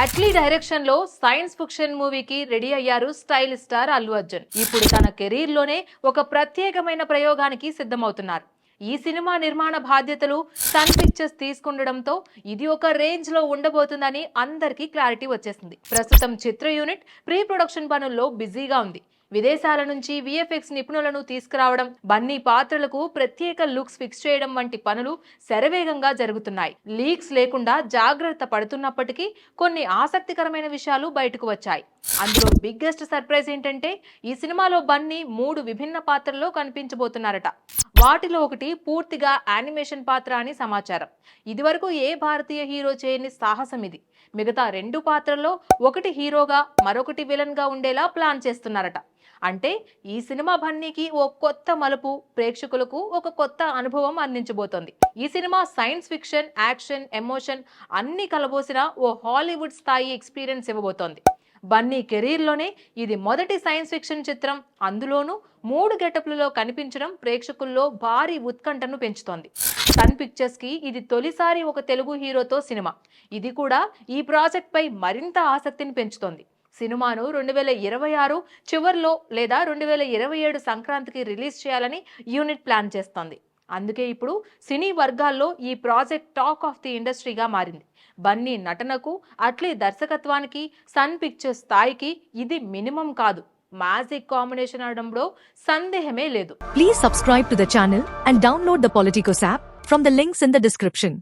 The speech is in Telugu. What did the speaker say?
అట్లీ డైరెక్షన్లో సైన్స్ ఫిక్షన్ మూవీకి రెడీ అయ్యారు స్టైల్ స్టార్ అల్లు అర్జున్. ఇప్పుడు తన కెరీర్లోనే ఒక ప్రత్యేకమైన ప్రయోగానికి సిద్ధమవుతున్నారు. ఈ సినిమా నిర్మాణ బాధ్యతలు సన్ పిక్చర్స్ తీసుకుండడంతో ఇది ఒక రేంజ్లో ఉండబోతుందని అందరికీ క్లారిటీ వచ్చేసింది. ప్రస్తుతం చిత్ర యూనిట్ ప్రీ ప్రొడక్షన్ పనుల్లో బిజీగా ఉంది. విదేశాల నుంచి విఎఫ్ఎక్స్ నిపుణులను తీసుకురావడం బన్నీ పాత్రలకు ప్రత్యేక లుక్స్ ఫిక్స్ చేయడం వంటి పనులు శరవేగంగా జరుగుతున్నాయి. లీక్స్ లేకుండా జాగ్రత్త పడుతున్నప్పటికీ కొన్ని ఆసక్తికరమైన విషయాలు బయటకు వచ్చాయి. అందులో బిగ్గెస్ట్ సర్ప్రైజ్ ఏంటంటే ఈ సినిమాలో బన్నీ మూడు విభిన్న పాత్రల్లో కనిపించబోతున్నారట. వాటిలో ఒకటి పూర్తిగా యానిమేషన్ పాత్ర అని సమాచారం. ఇదివరకు ఏ భారతీయ హీరో చేయని సాహసం ఇది. మిగతా రెండు పాత్రల్లో ఒకటి హీరోగా మరొకటి విలన్గా ఉండేలా ప్లాన్ చేస్తున్నారట. అంటే ఈ సినిమా బన్నీకి ఓ కొత్త మలుపు ప్రేక్షకులకు ఒక కొత్త అనుభవం అందించబోతోంది. ఈ cinema science fiction action emotion అన్ని కలబోసిన ఓ హాలీవుడ్ స్థాయి ఎక్స్పీరియన్స్ ఇవ్వబోతోంది. బన్నీ కెరీర్లోనే ఇది మొదటి సైన్స్ ఫిక్షన్ చిత్రం. అందులోనూ మూడు గెటప్లలో కనిపించడం ప్రేక్షకుల్లో భారీ ఉత్కంఠను పెంచుతోంది. సన్ పిక్చర్స్కి ఇది తొలిసారి ఒక తెలుగు హీరోతో సినిమా. ఇది కూడా ఈ ప్రాజెక్ట్ పై మరింత ఆసక్తిని పెంచుతోంది. సినిమాను రెండు వేల ఇరవై ఆరు చివరిలో లేదా రెండు వేల ఇరవై ఏడు సంక్రాంతికి రిలీజ్ చేయాలని యూనిట్ ప్లాన్ చేస్తోంది. అందుకే ఇప్పుడు సినీ వర్గాల్లో ఈ ప్రాజెక్ట్ టాక్ ఆఫ్ ది ఇండస్ట్రీగా మారింది. బన్నీ నటనకు అట్లీ దర్శకత్వానికి సన్ పిక్చర్స్ స్థాయికి ఇది మినిమం కాదు. మ్యాజిక్ కాంబినేషన్ అనడంలో సందేహమే లేదు. Please subscribe to the channel and download the Politicos app from the links in the description